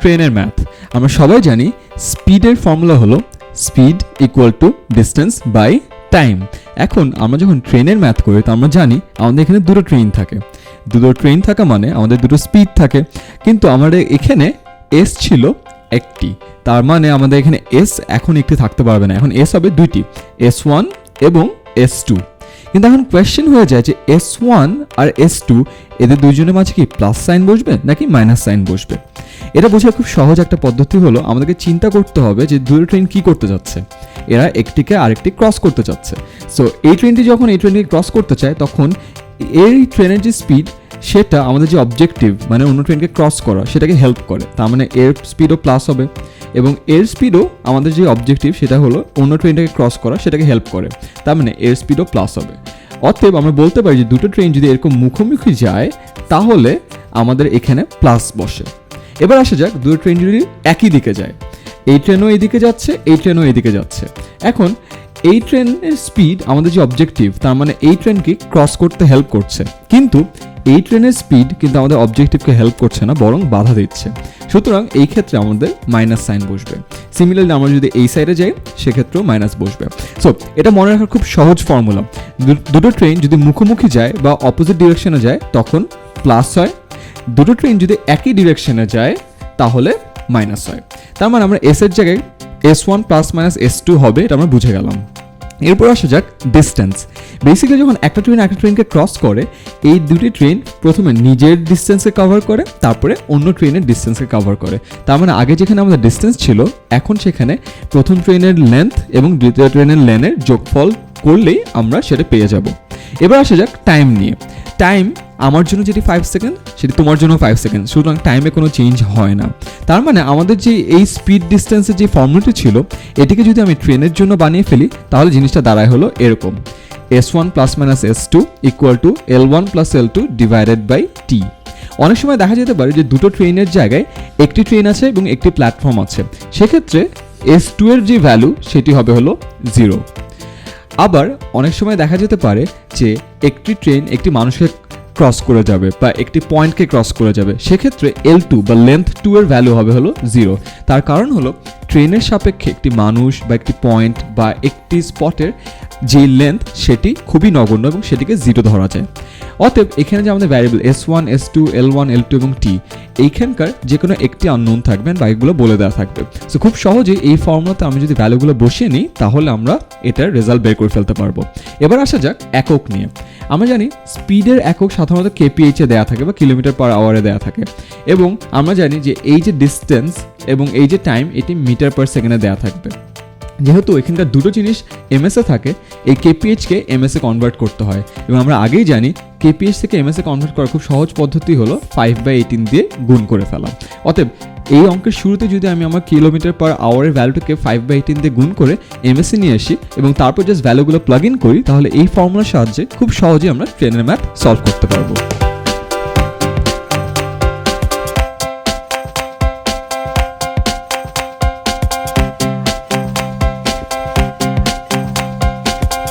ট্রেনের ম্যাথ আমরা সবাই জানি স্পিডের ফর্মুলা হলো speed equal to distance by time এখন আমরা যখন ট্রেনের ম্যাথ করি, তো আমরা জানি আমাদের এখানে দুটো ট্রেন থাকে। দুটো ট্রেন থাকা মানে আমাদের দুটো স্পিড থাকে। কিন্তু আমাদের এখানে এস ছিল একটি। তার মানে আমাদের এখানে এস এখন একটি থাকতে পারবে না। এখন এস হবে দুইটি এস ওয়ান এবং এস টু কিন্তু এখন কোয়েশ্চেন হয়ে যায় যে এস ওয়ান আর এস টু এদের দুইজনের মাঝে কি প্লাস সাইন বসবে নাকি মাইনাস সাইন বসবে? এটা বোঝার খুব সহজ একটা পদ্ধতি হলো, আমাদেরকে চিন্তা করতে হবে যে দুটো ট্রেন কি করতে যাচ্ছে। এরা একটিকে আরেকটি ক্রস করতে চাচ্ছে সো এই ট্রেনটি যখন এই ট্রেনটিকে ক্রস করতে চায়, তখন এই ট্রেনের যে স্পিড সেটা আমাদের যে অবজেক্টিভ মানে অন্য ট্রেনকে ক্রস করা, সেটাকে হেল্প করে। তার মানে এর স্পিডও প্লাস হবে। এবং এর স্পিডও আমাদের যে অবজেক্টিভ সেটা হলো অন্য ট্রেনটাকে ক্রস করা, সেটাকে হেল্প করে। তার মানে এর স্পিডও প্লাস হবে। অতএব আমরা বলতে পারি যে দুটো ট্রেন যদি এরকম মুখোমুখি যায়, তাহলে আমাদের এখানে প্লাস বসে। এবার আসা যাক দুটো ট্রেন যদি একই দিকে যায়। এই ট্রেনও এইদিকে যাচ্ছে, এই ট্রেনও এইদিকে যাচ্ছে। এখন, এই ট্রেনের স্পিড আমাদের যে অবজেক্টিভ তার মানে এই ট্রেনকে ক্রস করতে হেল্প করছে। কিন্তু এই ট্রেনের স্পিড কিন্তু আমাদের অবজেক্টিভকে হেল্প করছে না, বরং বাধা দিচ্ছে। সুতরাং এই ক্ষেত্রে আমাদের মাইনাস সাইন বসবে। সিমিলারলি আমরা যদি এই সাইডে যাই, সেক্ষেত্রেও মাইনাস বসবে। সো এটা মনে রাখার খুব সহজ ফর্মুলা দুটো ট্রেন যদি মুখোমুখি যায় বা অপোজিট ডিরেকশনে যায়, তখন প্লাস হয় দুটো ট্রেন যদি একই ডিরেকশনে যায়, তাহলে মাইনাস হয়। তার মানে আমরা এস এর জায়গায় S one plus minus S two হবে, এটা আমরা বুঝে গেলাম। এরপর আসা যাক ডিস্টেন্স বেসিক্যালি যখন একটা ট্রেন একটা ট্রেনকে ক্রস করে, এই দুটি ট্রেন প্রথমে নিজের ডিস্টেন্সকে কভার করে, তারপরে অন্য ট্রেনের ডিস্টেন্সকে কভার করে। তার মানে আগে যেখানে আমাদের ডিস্টেন্স ছিল, এখন সেখানে প্রথম ট্রেনের লেন্থ এবং দ্বিতীয় ট্রেনের লেনের যোগফল করলেই আমরা সেটা পেয়ে যাব। এবার আসা যাক টাইম নিয়ে। টাইম আমার জন্য যেটি ফাইভ সেকেন্ড সেটি তোমার জন্য ফাইভ সেকেন্ড সুতরাং টাইমে কোনো চেঞ্জ হয় না। তার মানে আমাদের যে এই স্পিড ডিস্টেন্সের যে ফর্মুলাটি ছিল, এটিকে যদি আমি ট্রেনের জন্য বানিয়ে ফেলি, তাহলে জিনিসটা দাঁড়ায় হলো এরকম। S one plus minus S two equal to L one plus L two divided by T অনেক সময় দেখা যেতে পারে যে দুটো ট্রেনের জায়গায় একটি ট্রেন আছে এবং একটি প্ল্যাটফর্ম আছে। সেক্ষেত্রে এস টু এর যে ভ্যালু সেটি হবে হলো জিরো আবার অনেক সময় দেখা যেতে পারে যে একটি ট্রেন একটি মানুষকে ক্রস করে যাবে বা একটি পয়েন্টকে ক্রস করে যাবে, সেক্ষেত্রে এল টু বা লেন্থ টু এর ভ্যালু হবে হলো জিরো তার কারণ হলো ট্রেনের সাপেক্ষে একটি মানুষ বা একটি পয়েন্ট বা একটি স্পটের যে লেন্থ সেটি খুবই নগণ্য এবং সেটিকে জিরো ধরা যায়। অতএব এখানে যে আমাদের variable S one S two L one L two এবং টি এইখানকার যে কোনো একটি আননোন থাকবেন বা এগুলো বলে দেওয়া থাকবে। সো খুব সহজেই এই ফর্মুলাতে আমি যদি ভ্যালুগুলো বসিয়ে নিই, তাহলে আমরা এটার রেজাল্ট বের করে ফেলতে পারব। এবার আসা যাক একক নিয়ে। আমরা জানি স্পিডের একক সাধারণত কেপিএইচে দেওয়া থাকে বা কিলোমিটার পার আওয়ারে দেওয়া থাকে। এবং আমরা জানি যে এই যে ডিস্টেন্স এবং এই যে টাইম এটি মিটার পার সেকেন্ডে দেওয়া থাকবে। যেহেতু এখানকার দুটো জিনিস এমএসএ থাকে, এই কেপিএইচকে এমএসএ কনভার্ট করতে হয়। এবং আমরা আগেই জানি কেপিএইচ থেকে এমএসএ কনভার্ট করার খুব সহজ পদ্ধতি হলো ফাইভ বাই এইটিন দিয়ে গুণ করে ফেলা। অতএব এই অঙ্কের শুরুতে যদি আমি আমার কিলোমিটার পার আওয়ারের ভ্যালুটাকে ফাইভ বাই এইটিন দিয়ে গুণ করে এমএসসি নিয়ে আসি এবং তারপর জাস্ট ভ্যালুগুলো প্লাগ ইন করি, তাহলে এই ফর্মুলার সাহায্যে খুব সহজেই আমরা ট্রেনের ম্যাপ সলভ করতে পারব।